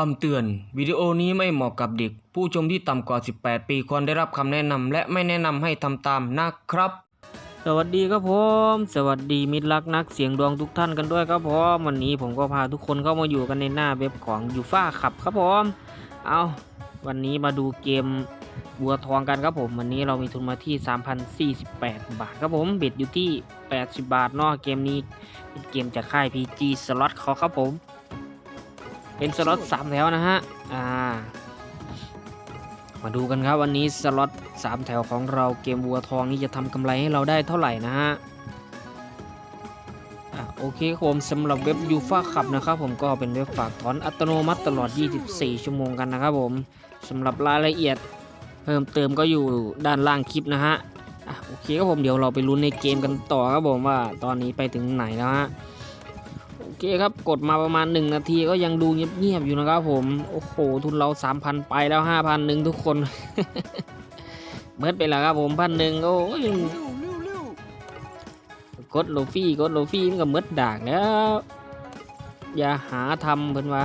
คำเตือน วิดีโอนี้ไม่เหมาะกับเด็ก ผู้ชมที่ต่ำกว่า 18 ปีควรได้รับคำแนะนำและไม่แนะนำให้ทำตามนะครับ สวัสดีครับผม สวัสดีมิตรรักนักเสียงดวงทุกท่านกันด้วยครับผมวันนี้ผมก็พาทุกคนเข้ามาอยู่กันในหน้าเว็บของยูฟ่าขับครับผมเอาวันนี้มาดูเกมบัวทองกันครับผม วันนี้เรามีทุนมาที่ 3,048 บาทครับผมเบ็ดอยู่ที่ 80 บาทเนาะเกมนี้เป็นเกมจากค่าย PG สล็อตเขาครับผม เป็นสล็อต3แถวนะฮะ อ่า มาดูกันครับวันนี้สล็อต3แถวของเราเกมวัวทองนี่จะทำกำไรให้เราได้เท่าไหร่นะฮะโอเคครับผมสำหรับเว็บยูฟ่าขับนะครับผมก็เป็นเว็บฝากถอนอัตโนมัติตลอด 24 ชั่วโมงกันนะครับผมสำหรับรายละเอียดเพิ่มเติมก็อยู่ด้านล่างคลิปนะฮะโอเคครับผมเดี๋ยวเราไปลุ้นในเกมกันต่อครับผมว่าตอนนี้ไปถึงไหนแล้วฮะ เคครับกดมาประมาณ 1 นาทีก็ยังดูเงียบๆอยู่นะครับผม โอ้โห ทุนเรา 3,000 ไปแล้ว 5,000หนึ่งทุกคนเบิดไปแล้วครับผมพันหนึ่งโอ้ยกดโลฟี่กดโลฟี่มันก็เมดดากแล้ว อย่าหาทำเพิ่นว่า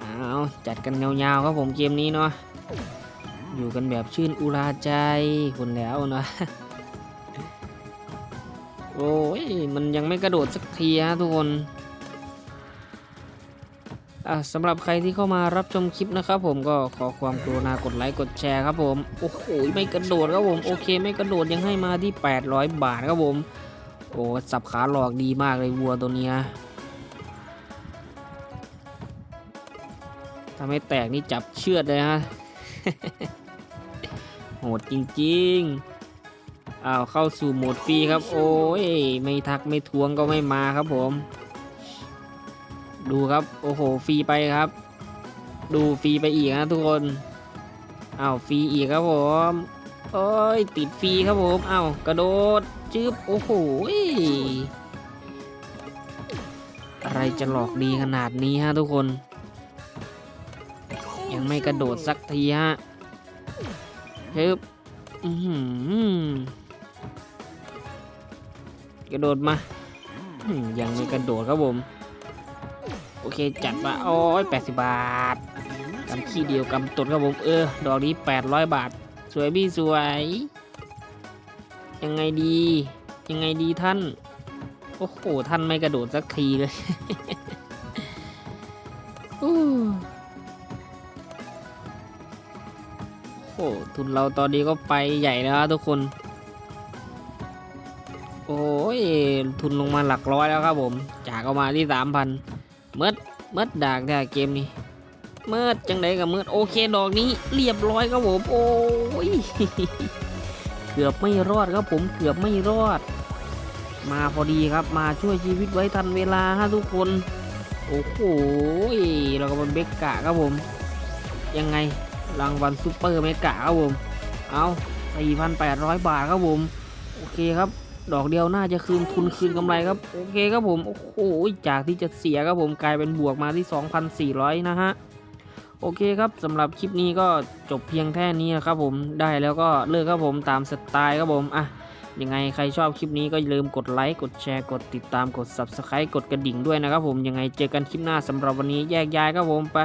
เอาจัดกันยาวๆครับผมเกมนี้เนาะอยู่กันแบบชื่นอุราใจคนแล้วเนาะ โอ้ยมันยังไม่กระโดดสักทีฮะทุกคนอะสำหรับใครที่เข้ามารับชมคลิปนะครับผมก็ขอความกรุณากดไลค์กดแชร์ครับผมโอ้โหไม่กระโดดครับผมโอเค ไม่กระโดดยังให้มาที่ 800 บาทครับผมโอ้สับขาหลอกดีมากเลยวัวตัวเนี้ยถ้าไม่แตกนี่จับเชือดเลยฮะโหดจริงๆ อ้าวเข้าสู่โหมดฟรีครับ โอ้ยไม่ทักไม่ทวงก็ไม่มาครับผม ดูครับโอ้โหฟรีไปครับ ดูฟรีไปอีกนะทุกคนอ้าวฟรีอีกครับผมโอ้ยติดฟรีครับผมอ้าวกระโดดจึ๊บโอ้โหอะไรจะหลอกดีขนาดนี้ฮะทุกคน ยังไม่กระโดดสักทีฮะฮึบอือหือ กระโดดมาอื้อหือยังไม่กระโดดครับผม โอเคจัดมาโอ้ยแปดสิบบาทกำขี้เดียวกำตดครับผม เออ ดอกนี้แปดร้อยบาท สวยพี่สวย ยังไงดี ยังไงดีท่าน โอ้โห ท่านไม่กระโดดสักทีเลยอู้โอ้โหทุนเราตอนนี้ก็ไปใหญ่แล้วครับทุกคนโอ้ยทุนลงมาหลักร้อยแล้วครับผมจากเอามาที่สามพันเมิดเมิดดากแท้เกมนี้เมิดจังไดกับเมิดโอเคดอกนี้เรียบร้อยครับผมโอ้ยเกือบไม่รอดครับผมเกือบไม่รอด มาพอดีครับมาช่วยชีวิตไว้ทันเวลาฮะทุกคน โอ้โหเราก็มันเบกกะครับผม ยังไงรางวัลซูเปอร์เมกะครับผมเอา4,800 บาทครับผม โอเคครับ ดอกเดียวน่าจะคืนทุนคืนกำไรครับ โอเคครับผม โอ้โห จากที่จะเสียครับผมกลายเป็นบวกมาที่ 2,400 นะฮะ โอเคครับสำหรับคลิปนี้ก็จบเพียงแค่นี้นะครับผม ได้แล้วก็เลิกครับผมตามสไตล์ครับผมอะยังไงใครชอบคลิปนี้ก็อย่าลืมกดไลค์ กดแชร์ กดติดตาม กด Subscribe กดกระดิ่งด้วยนะครับผม ยังไงเจอกันคลิปหน้าสำหรับวันนี้แยกย้ายครับผมไป